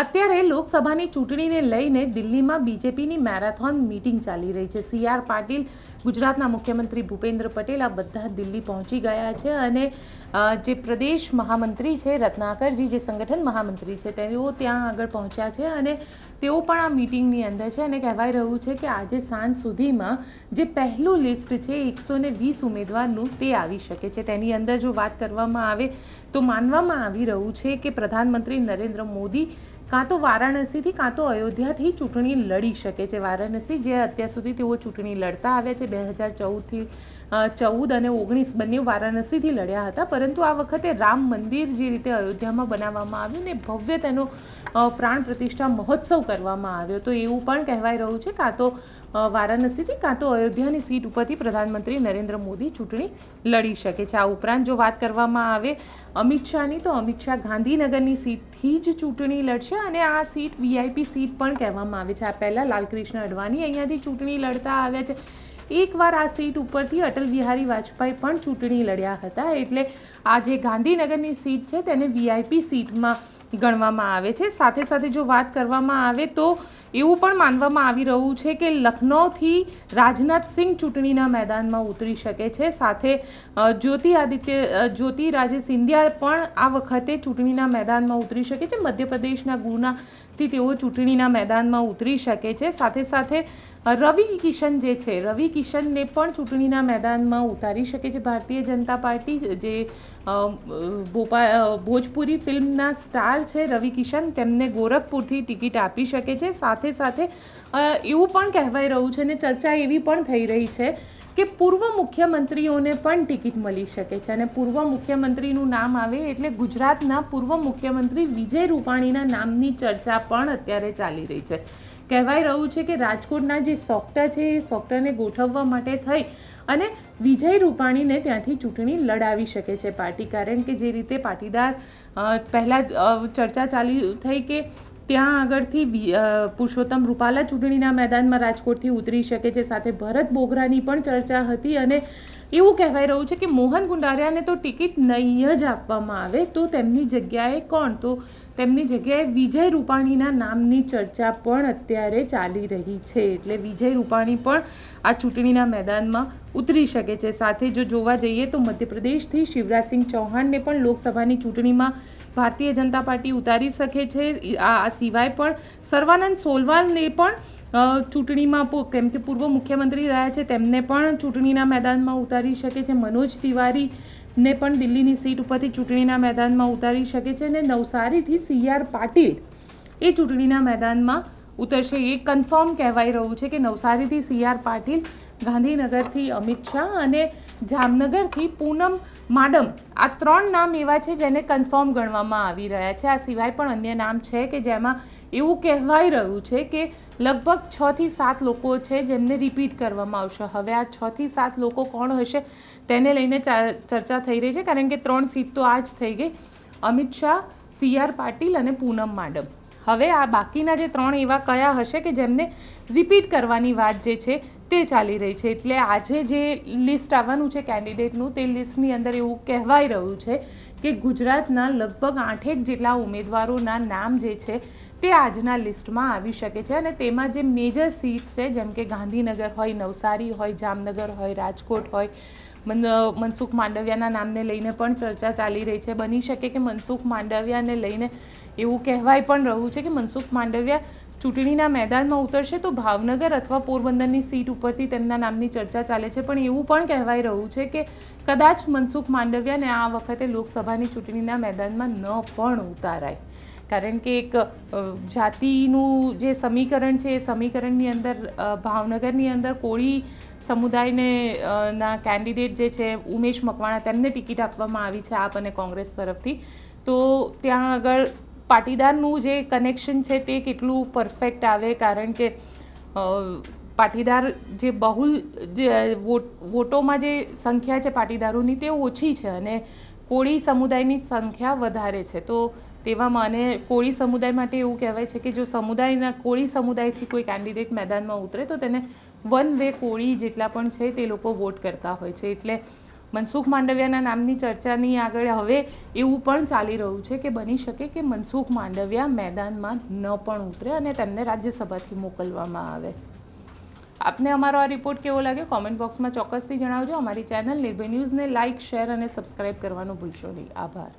અત્યારે લોકસભાની ચૂંટણીને લઈને દિલ્હીમાં બીજેપીની મેરેથોન મીટિંગ ચાલી રહી છે. સી આર પાટીલ, ગુજરાતના મુખ્યમંત્રી ભૂપેન્દ્ર પટેલ આ બધા દિલ્હી પહોંચી ગયા છે અને જે પ્રદેશ મહામંત્રી છે રત્નાકરજી, જે સંગઠન મહામંત્રી છે, તેઓ ત્યાં આગળ પહોંચ્યા છે અને તેઓ પણ આ મીટિંગની અંદર છે અને કહેવાય રહ્યું છે કે આજે સાંજ સુધીમાં જે પહેલું લિસ્ટ છે એકસો ને વીસ ઉમેદવારનું તે આવી શકે છે. તેની અંદર જો વાત કરવામાં આવે તો માનવામાં આવી રહ્યું છે કે પ્રધાનમંત્રી નરેન્દ્ર મોદી કાં તો વારાણસીથી, કાં તો અયોધ્યાથી ચૂંટણી લડી શકે છે. વારાણસી જે અત્યાર સુધી તેઓ ચૂંટણી લડતા આવ્યા છે, બે હજાર ચૌદથી ચૌદ અને ઓગણીસ બંને વારાણસીથી લડ્યા હતા. પરંતુ આ વખતે રામ મંદિર જે રીતે અયોધ્યામાં બનાવવામાં આવ્યું ને ભવ્ય તેનો પ્રાણ પ્રતિષ્ઠા મહોત્સવ કરવામાં આવ્યો, તો એવું પણ કહેવાય રહ્યું છે. કાં તો વારાણસીથી, કાં તો અયોધ્યાની સીટ ઉપરથી પ્રધાનમંત્રી નરેન્દ્ર મોદી ચૂંટણી લડી શકે છે. આ ઉપરાંત જો વાત કરવામાં આવે અમિત શાહની, તો અમિત શાહ ગાંધીનગરની સીટથી જ ચૂંટણી લડશે અને આ સીટ વીઆઈપી સીટ પણ કહેવામાં આવે છે. આ પહેલાં લાલકૃષ્ણ અડવાણી અહીંયાથી ચૂંટણી લડતા આવ્યા છે. એકવાર આ સીટ ઉપરથી અટલ બિહારી વાજપેયી પણ ચૂંટણી લડ્યા હતા. એટલે આ જે ગાંધીનગરની સીટ છે તેને વીઆઈપી સીટમાં ગણવામાં આવે છે. સાથે સાથે જો વાત કરવામાં આવે તો એવું પણ માનવામાં આવી રહ્યું છે કે લખનૌથી રાજનાથસિંહ ચૂંટણીના મેદાનમાં ઉતરી શકે છે. સાથે જ્યોતિ આદિત્ય જ્યોતિ રાજે સિંધિયા પણ આ વખતે ચૂંટણીના મેદાનમાં ઉતરી શકે છે. મધ્યપ્રદેશના ગુનાથી તેઓ ચૂંટણીના મેદાનમાં ઉતરી શકે છે. સાથે સાથે રવિ કિશન જે છે, રવિ કિશનને પણ ચૂંટણીના મેદાનમાં ઉતારી શકે છે. ભારતીય જનતા પાર્ટી જે ભોપા ભોજપુરી ફિલ્મના સ્ટાર છે રવિ કિશન તેમને ગોરખપુરથી ટિકિટ આપી શકે છે. સાથે સાથે એવું પણ કહેવાય રહ્યું છે અને ચર્ચા એવી પણ થઈ રહી છે કે પૂર્વ મુખ્યમંત્રીઓને પણ ટિકિટ મળી શકે છે અને પૂર્વ મુખ્યમંત્રીનું નામ આવે એટલે ગુજરાતના પૂર્વ મુખ્યમંત્રી વિજય રૂપાણીના નામની ચર્ચા પણ અત્યારે ચાલી રહી છે. કહેવાય રહ્યું છે કે રાજકોટના જે સોક્ટર છે, એ સોક્ટરને ગોઠવવા માટે થઈ અને વિજય રૂપાણીને ત્યાંથી ચૂંટણી લડાવી શકે છે પાર્ટી. કારણ કે જે રીતે પાટીદાર પહેલાં ચર્ચા ચાલી થઈ કે ત્યાં આગળથી પુરુષોત્તમ રૂપાલા ચૂંટણીના મેદાનમાં રાજકોટથી ઉતરી શકે છે. સાથે ભરત બોગરાની પણ ચર્ચા હતી અને એવું કહેવાય રહ્યું છે કે મોહન ગુંડારિયાને તો ટિકિટ નહીં જ આપવામાં આવે, તો તેમની જગ્યાએ કોણ? તો તેમની જગ્યાએ વિજય રૂપાણીના નામની ચર્ચા પણ અત્યારે ચાલી રહી છે. એટલે વિજય રૂપાણી પણ આ ચૂંટણીના મેદાનમાં ઉતરી શકે છે. સાથે જો જોવા જઈએ તો મધ્યપ્રદેશથી શિવરાજસિંહ ચૌહાણને પણ લોકસભાની ચૂંટણીમાં ભારતીય જનતા પાર્ટી ઉતારી શકે છે. આ સિવાય પણ સર્વાનંદ સોલવાલને પણ ચૂંટણીમાં કેમ કે પૂર્વ મુખ્યમંત્રી રહ્યા છે, તેમને પણ ચૂંટણીના મેદાનમાં ઉતારી શકે છે. મનોજ તિવારીને પણ દિલ્હીની સીટ ઉપરથી ચૂંટણીના મેદાનમાં ઉતારી શકે છે અને નવસારીથી સી આર પાટીલ એ ચૂંટણીના મેદાનમાં ઉતરશે. એ કન્ફર્મ કહેવાય રહ્યું છે કે નવસારીથી સી આર પાટીલ ગાંધીનગરથી અમિત શાહ અને જામનગરથી પૂનમ માડમ. આ ત્રણ નામ એવા છે જેને કન્ફર્મ ગણવામાં આવી રહ્યા છે. આ સિવાય પણ અન્ય નામ છે કે જેમાં એવું કહેવાઈ રહ્યું છે કે લગભગ છ થી સાત લોકો છે જેમને રિપીટ કરવામાં આવશે. હવે આ છ થી સાત લોકો કોણ હશે તેને લઈને ચર્ચા થઈ રહી છે કારણ કે ત્રણ સીટ તો આ જ થઈ ગઈ. અમિત શાહ, સી આર પાટીલ અને પૂનમ માડમ. હવે આ બાકીના જે ત્રણ એવા કયા હશે કે જેમને રિપીટ કરવાની વાત જે છે તે ચાલી રહી છે. એટલે આજે જે લિસ્ટ આવવાનું છે કેન્ડિડેટનું તે લિસ્ટની અંદર એવું કહેવાય રહ્યું છે કે ગુજરાતના લગભગ આઠેક જેટલા ઉમેદવારોના નામ જે છે, તે આજના લિસ્ટમાં આવી શકે છે. અને તેમાં જે મેજર સીટ્સ છે, જેમ કે ગાંધીનગર હોય, નવસારી હોય, જામનગર હોય, રાજકોટ હોય મનસુખ માંડવિયાના નામને લઈને પણ ચર્ચા ચાલી રહી છે. બની શકે કે મનસુખ માંડવિયાને લઈને એવું કહેવાય પણ રહ્યું છે કે મનસુખ માંડવિયા ચૂંટણીના મેદાનમાં ઉતરશે તો ભાવનગર અથવા પોરબંદરની સીટ ઉપરથી તેમના નામની ચર્ચા ચાલે છે. પણ એવું પણ કહેવાય રહ્યું છે કે કદાચ મનસુખ માંડવિયાને આ વખતે લોકસભાની ચૂંટણીના મેદાનમાં ન પણ ઉતારાય. કારણ કે એક જાતિનું જે સમીકરણ છે, એ સમીકરણની અંદર ભાવનગરની અંદર કોળી સમુદાયને ના કેન્ડિડેટ જે છે, ઉમેશ મકવાણા, તેમને ટિકિટ આપવામાં આવી છે, આપ અને કોંગ્રેસ તરફથી. તો ત્યાં આગળ પાટીદારનું જે કનેક્શન છે તે કેટલું પરફેક્ટ આવે? કારણ કે પાટીદાર જે બહુલ, જે વોટોમાં જે સંખ્યા છે પાટીદારોની તે ઓછી છે અને કોળી સમુદાયની સંખ્યા વધારે છે. તો તેવામાં અને કોળી સમુદાય માટે એવું કહેવાય છે કે જો સમુદાયના, કોળી સમુદાયથી કોઈ કેન્ડિડેટ મેદાનમાં ઉતરે તો તેને વન વે કોળી જેટલા પણ છે તે લોકો વોટ કરતા હોય છે. એટલે મનસુખ માંડવિયાના નામની ચર્ચાની આગળ હવે એવું પણ ચાલી રહ્યું છે કે બની શકે કે મનસુખ માંડવિયા મેદાનમાં ન પણ ઉતરે અને તેમને રાજ્યસભાથી મોકલવામાં આવે. આપને અમારો આ રિપોર્ટ કેવો લાગ્યો? કોમેન્ટ બોક્સમાં ચોક્કસથી જણાવજો. અમારી ચેનલ નિર્ભય ન્યૂઝને લાઇક, શેર અને સબસ્ક્રાઇબ કરવાનું ભૂલશો નહીં. આભાર.